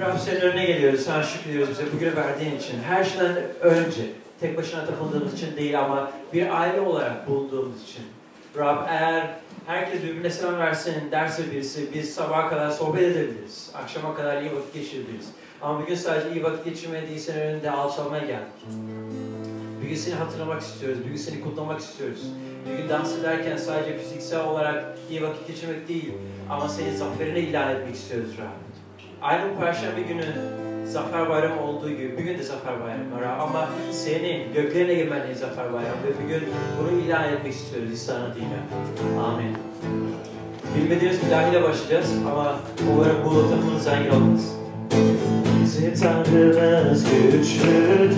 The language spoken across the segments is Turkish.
Rab senin önüne geliyoruz. Sana şükrediyoruz bize bugünü verdiğin için. Her şeyden önce tek başına takıldığımız için değil ama bir aile olarak bulunduğumuz için. Rab eğer herkes birbirine selam versin, derse birisi, biz sabaha kadar sohbet edebiliriz. Akşama kadar iyi vakit geçirebiliriz. Ama bugün sadece iyi vakit geçirmeye değil, senin önünde alçalmaya geldik. Bugün seni hatırlamak istiyoruz, bugün seni kutlamak istiyoruz. Bugün dans ederken sadece fiziksel olarak iyi vakit geçirmek değil, ama senin zaferini ilan etmek istiyoruz Rab. Aynı Perşembe günü Zafer Bayramı olduğu gibi bugün de Zafer Bayramı var ama senin göklerine girmenle Zafer Bayramı ve bugün bunu ilan etmek istiyoruz İsa'nın adıyla. Amin. Bilmediğimiz bir ilahiyle başlayacağız ama umarım bu takımın zengin olmaz. Bizim Tanrımız güçlüdür,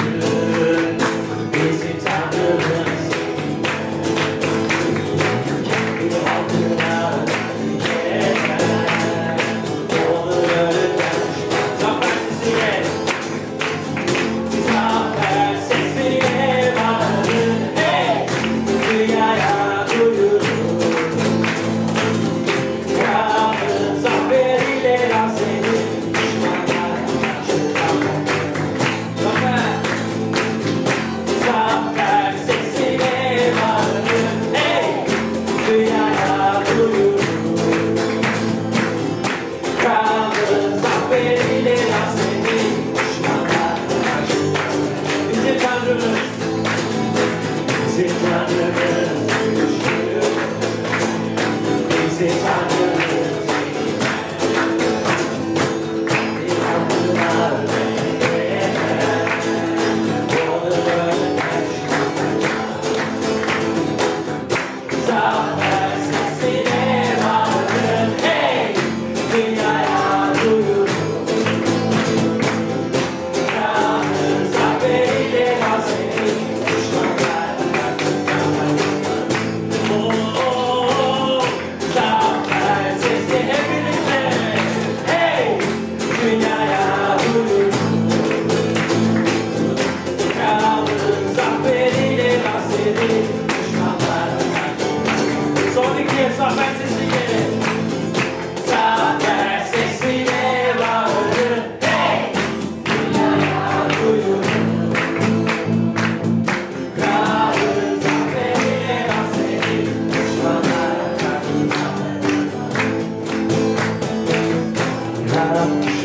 time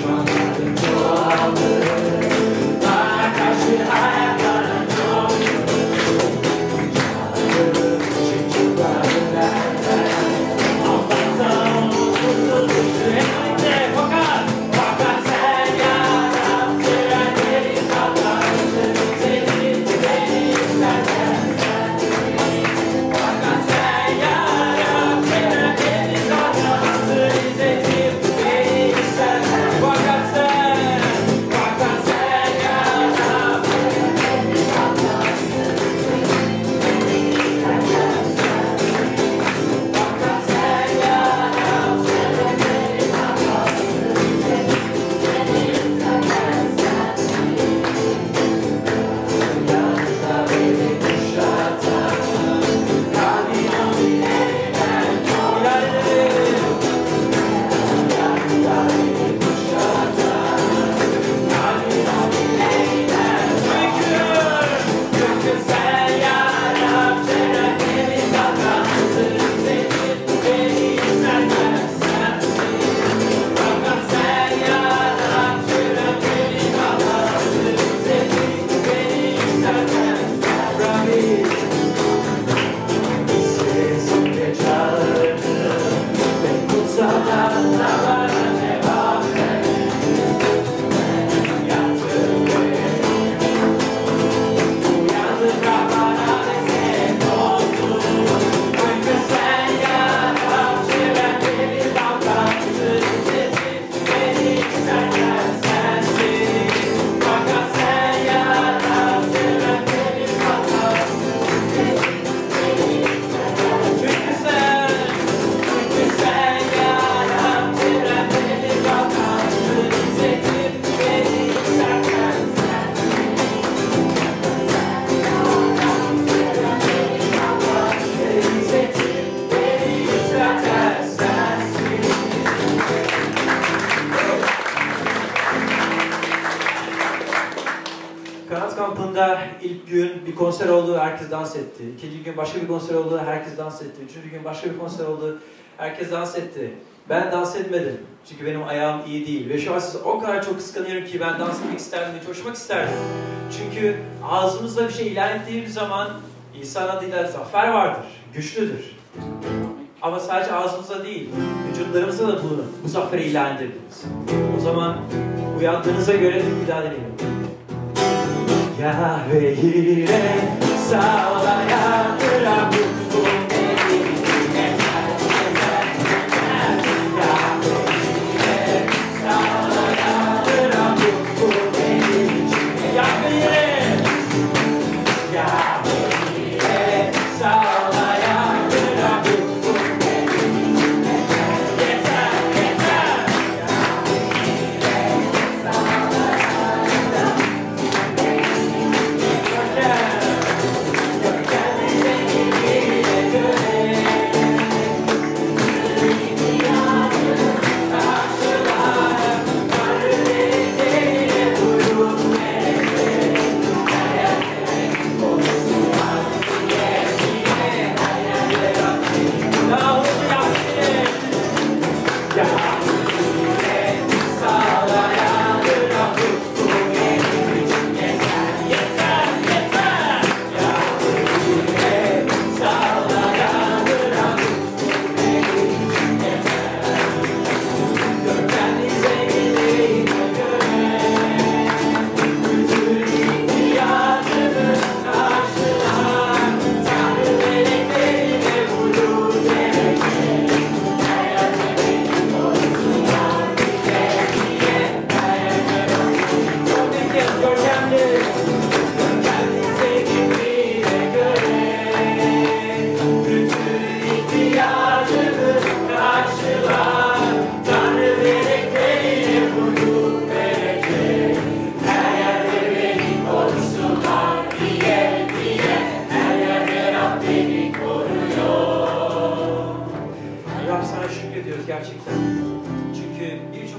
burada ilk gün bir konser oldu, herkes dans etti. İkinci gün başka bir konser oldu, herkes dans etti. Üçüncü gün başka bir konser oldu, herkes dans etti. Ben dans etmedim. Çünkü benim ayağım iyi değil. Ve şu an sizi o kadar çok kıskanıyorum ki ben dans etmek isterdim coşmak isterdim. Çünkü ağzımızda bir şey ilan ettiğimiz zaman İsa adıyla zafer vardır, güçlüdür. Ama sadece ağzımızda değil, vücutlarımızda da bunu, bu zaferi ilan edebiliriz. O zaman uyandığınıza göre bir daha deneyelim. Yahve yine sağlayan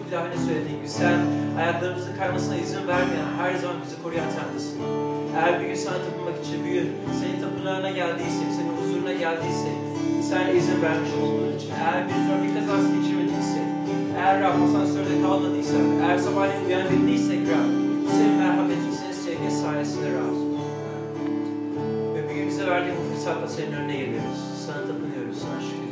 birçok ilahine söylediğin gibi sen ayaklarımızın kaymasına izin vermeyen, her zaman bizi koruyan Tanrısın. Eğer bir gün sana tapınmak için gün senin tapınağına geldiysek, senin huzuruna geldiysek, sen izin vermiş olduğun için, eğer bir trafik kazası geçirmediysek, eğer Rab asansörde kalmadıysak, eğer sabahleyin uyanabildiysek Rab, senin merhametin, senin sevgin sayesinde Rab. Ve bir gün bize verdiğin bu fırsatla senin önüne geliyoruz. Sana tapınıyoruz, sana şükür